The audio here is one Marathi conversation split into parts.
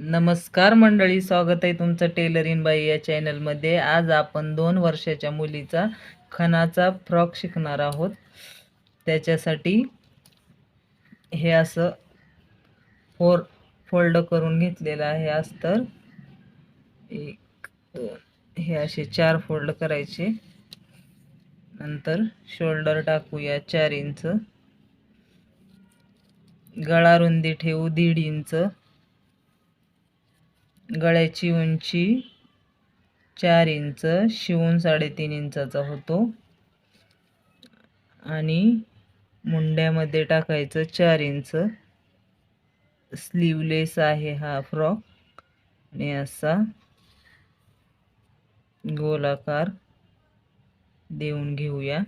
नमस्कार मंडळी स्वागत आहे तुमचं टेलर इन बाई या चॅनलमध्ये. आज आपण दोन वर्षाच्या मुलीचा खणाचा फ्रॉक शिकणार आहोत. त्याच्यासाठी हे असं फोर फोल्ड करून घेतलेलं आहे आज तर. एक दोन हे असे चार फोल्ड करायचे. नंतर शोल्डर टाकूया चार इंच. गळा रुंदी ठेवू दीड इंच. गळ्याची उंची चार इंच शिवून साडेतीन इंचाचा होतो. आणि मुंड्यामध्ये टाकायचं चार इंच. स्लीवलेस आहे हा फ्रॉक आणि असा गोलाकार देऊन घेऊया.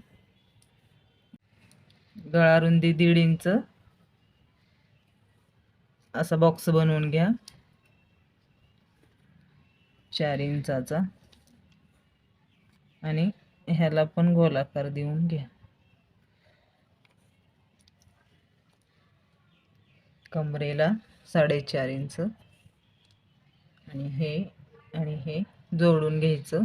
गळा रुंदी दीड इंच. असा बॉक्स बनवून घ्या. चार इंचाचा आणि ह्याला पण गोलाकार देऊन घ्या. कमरेला साडेचार इंच. आणि हे आणि हे जोडून घ्यायचं.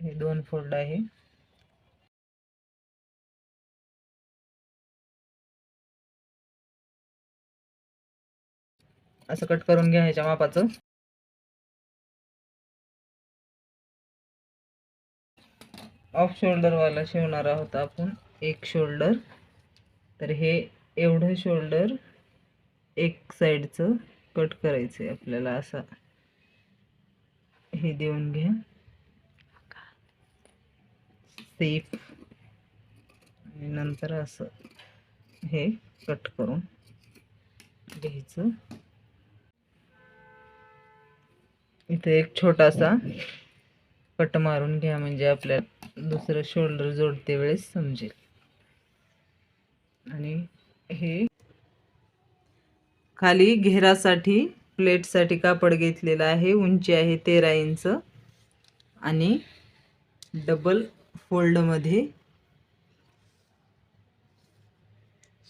हे दोन फोल्ड आहे. असं कट करून घ्या ह्याच्या मापाचं. ऑफ शोल्डरवाला शिवणार आहोत आपण. एक शोल्डर तर हे एवढं शोल्डर एक साईडचं कट करायचं आहे आपल्याला असा. हे देऊन घ्या. सेफ आणि नंतर असं हे कट करून घ्यायचं. इथे एक छोटासा कट मारून घ्या म्हणजे आपल्याला दुसरं शोल्डर जोडते वेळेस समजेल. आणि हे खाली घेरासाठी प्लेटसाठी कापड घेतलेलं आहे. उंची आहे तेरा इंच. आणि डबल फोल्डमध्ये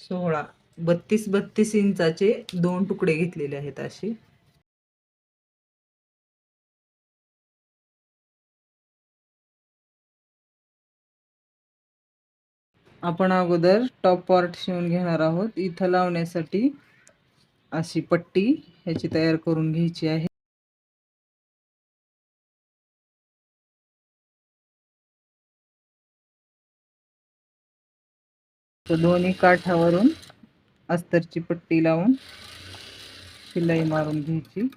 सोळा बत्तीस बत्तीस इंचाचे दोन तुकडे घेतलेले आहेत असे. आपण अगोदर टॉप पार्ट शिवून घेणार आहोत. इथं लावण्यासाठी अशी पट्टी ह्याची तयार करून घ्यायची आहे. तर दोन्ही काठावरून अस्तरची पट्टी लावून शिलाई मारून घ्यायची.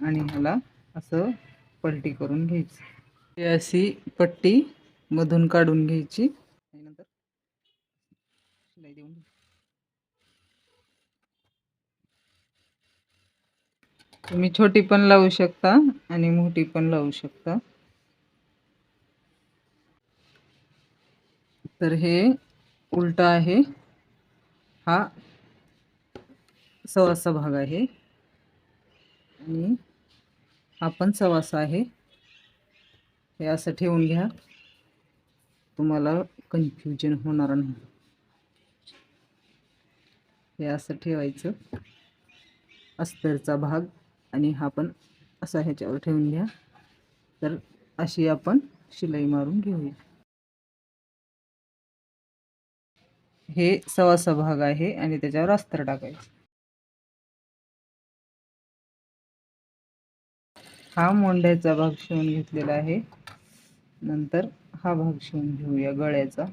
आणि ह्याला असं पलटी करून घ्यायची. ही अशी पट्टी मधून काढून घ्यायची. नंतर शिलाई देऊन तुम्ही छोटी पण लावू शकता आणि मोठी पण लावू शकता. तर हे उलटा आहे. हा सवासा भाग आहे. आणि हा पण सवासा आहे. हे असं ठेवून घ्या. तुम्हाला कन्फ्युजन होणार नाही. हे असं ठेवायचं. अस्तरचा भाग आणि हा पण असा ह्याच्यावर ठेवून घ्या. तर अशी आपण शिलाई मारून घेऊया. हे सवासा भाग आहे आणि त्याच्यावर अस्तर टाकायचं. हा मोंड्याचा भाग शिवून घेतलेला आहे. नंतर हा भाग शिवून घेऊया गळ्याचा.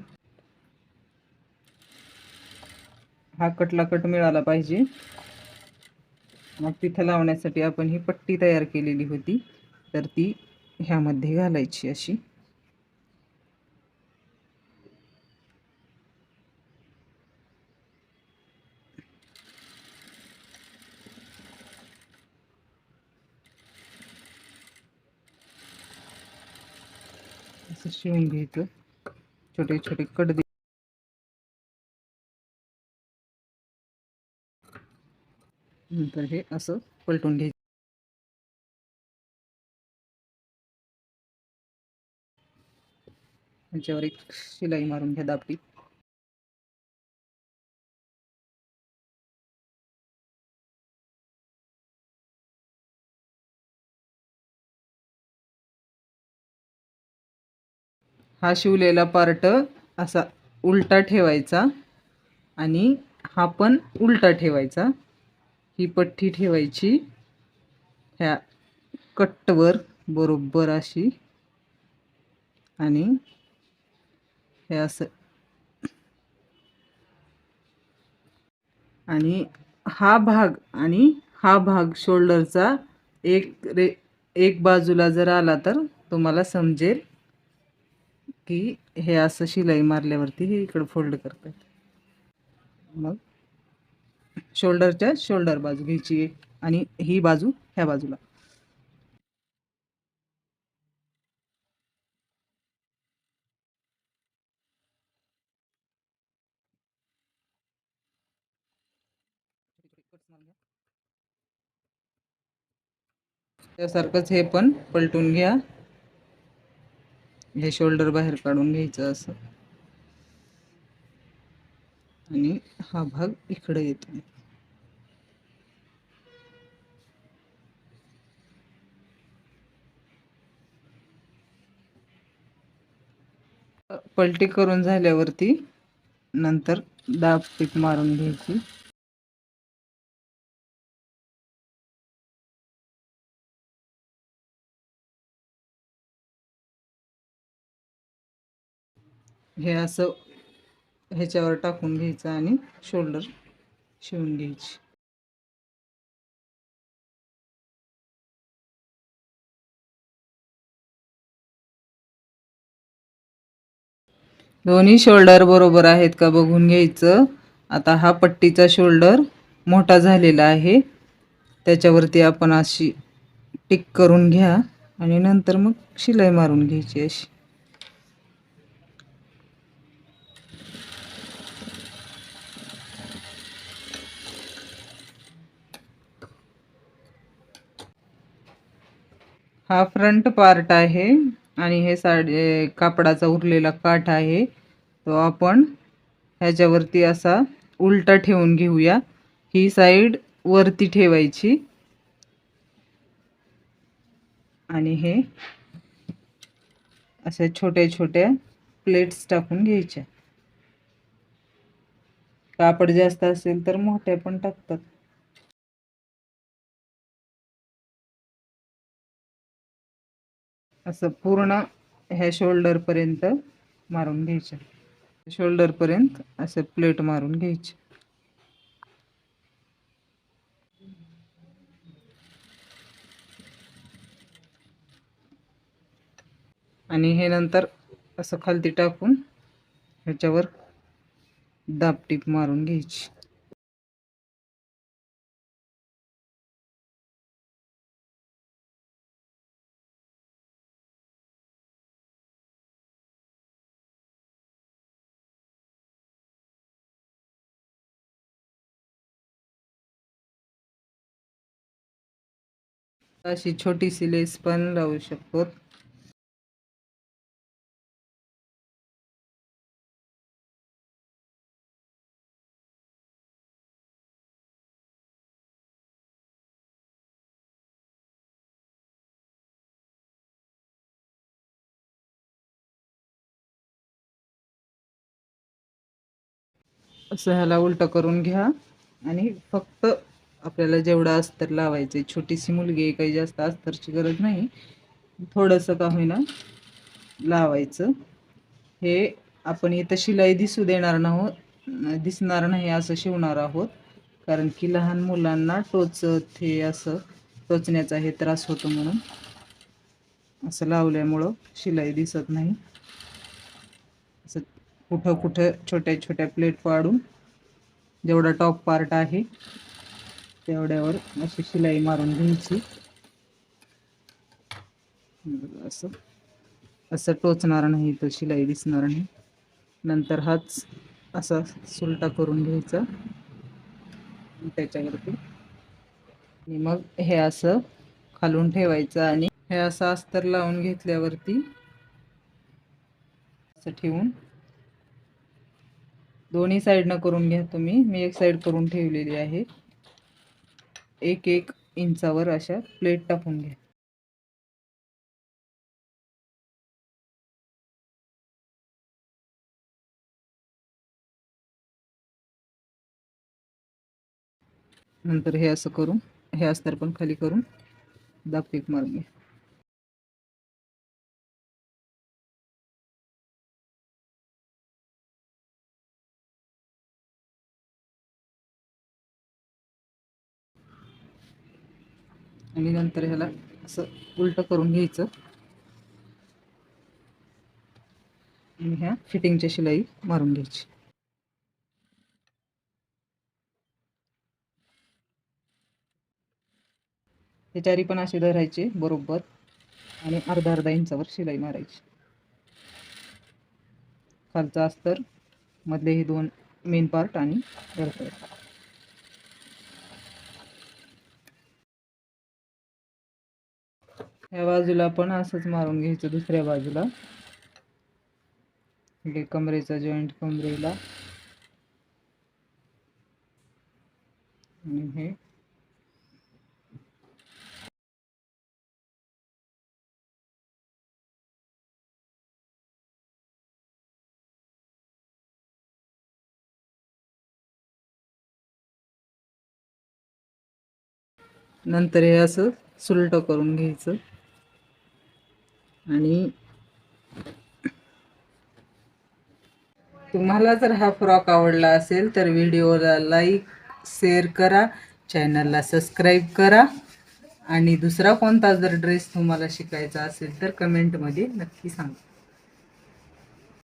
हा कटला कट मिळाला पाहिजे. मग तिथं लावण्यासाठी आपण ही पट्टी तयार केलेली होती. तर ती ह्यामध्ये घालायची अशी. असं शिवून घ्यायचं. छोटे छोटे कट नंतर हे असं पलटून घ्यायचं. त्याच्यावर एक शिलाई मारून घ्या दापटी हा शिवलेला पार्ट असा उलटा ठेवायचा आणि हा पण उलटा ठेवायचा. ही पट्टी ठेवायची. ह्या कट्टवर बरोबर अशी. आणि हे असं. आणि हा भाग आणि हा भाग शोल्डरचा एक रे एक बाजूला जर आला तर तुम्हाला समजेल. की हे असं शिलाई मारल्यावरती हे इकडं फोल्ड करतात. मग शोल्डरच्या शोल्डर बाजू घ्यायची एक आणि ही बाजू ह्या बाजूला. त्यासारखंच हे पण पलटून घ्या. हे शोल्डर बाहेर काढून घ्यायचं असं. आणि हा भाग इकडे येतो. पलटी करून झाल्यावरती नंतर दाब पीठ मारून घ्यायची. हे असं ह्याच्यावर टाकून घ्यायचं आणि शोल्डर शिवून घ्यायची. दोन्ही शोल्डर बरोबर आहेत का बघून घ्यायचं. आता हा पट्टीचा शोल्डर मोठा झालेला आहे. त्याच्यावरती आपण अशी टिक करून घ्या आणि नंतर मग शिलाई मारून घ्यायची अशी. हा फ्रंट पार्ट आहे आणि हे साडी कापडाचा उरलेला काठ आहे. तो आपण ह्याच्यावरती असा उलटा ठेवून घेऊया. ही साईड वरती ठेवायची. आणि हे अशा छोट्या छोट्या प्लेट्स टाकून घ्यायच्या. कापड जास्त असेल तर मोठ्या पण टाकतात. असं पूर्ण ह्या शोल्डरपर्यंत मारून घ्यायचं. शोल्डरपर्यंत असं प्लेट मारून घ्यायची. आणि हे नंतर असं खालती टाकून ह्याच्यावर दाबटीप मारून घ्यायची. अशी छोटीशी लेस पण लावू शकतो असं ह्याला उलट करून घ्या आणि फक्त आपल्याला जेवढा अस्तर लावायचं आहे छोटीशी मुलगी आहे काही जास्त अस्तरची गरज नाही. थोडंसं का होईना लावायचं. हे आपण इथं शिलाई दिसू देणार नाहो दिसणार नाही असं शिवणार आहोत. कारण की लहान मुलांना टोचत हे असं टोचण्याचा हे त्रास होतो म्हणून. असं लावल्यामुळं शिलाई दिसत नाही. असं कुठं कुठं छोट्या छोट्या प्लेट पाडून जेवढा टॉप पार्ट आहे तेवढ्यावर अशी शिलाई मारून घ्यायची. असं. असं टोचणार नाही तर शिलाई दिसणार नाही. नंतर हाच असा सुलटा करून घ्यायचा. त्याच्यावरती आणि मग हे असं खालून ठेवायचं आणि हे असं अस्तर लावून घेतल्यावरती असं ठेवून दोन्ही साईडनं करून घ्या तुम्ही. मी एक साईड करून ठेवलेली आहे. एक एक इंचावर अशा प्लेट टाकून घ्या. नंतर हे असं करून, हे अस्तर पण खाली करून दाबटीक मारून घ्या. आणि नंतर ह्याला असं उलट करून घ्यायचं. आणि ह्या फिटिंगच्या शिलाई मारून घ्यायची. हे चारी पण असे धरायचे बरोबर. आणि अर्धा अर्धा इंचावर शिलाई मारायची. खालचा अस्तर मधले हे दोन मेन पार्ट आणि वरचा. ह्या बाजूला पण असंच मारून घ्यायचं दुसऱ्या बाजूला. हे कमरेचा जॉईंट कमरेला. आणि हे. नंतर हे असं सुलट करून घ्यायचं. आणि तुम्हाला जर हा फ्रॉक आवडला असेल तर व्हिडिओला लाईक शेअर करा चॅनलला सबस्क्राईब करा. आणि दुसरा कोणता जर ड्रेस तुम्हाला शिकायचा असेल तर कमेंटमध्ये नक्की सांगा.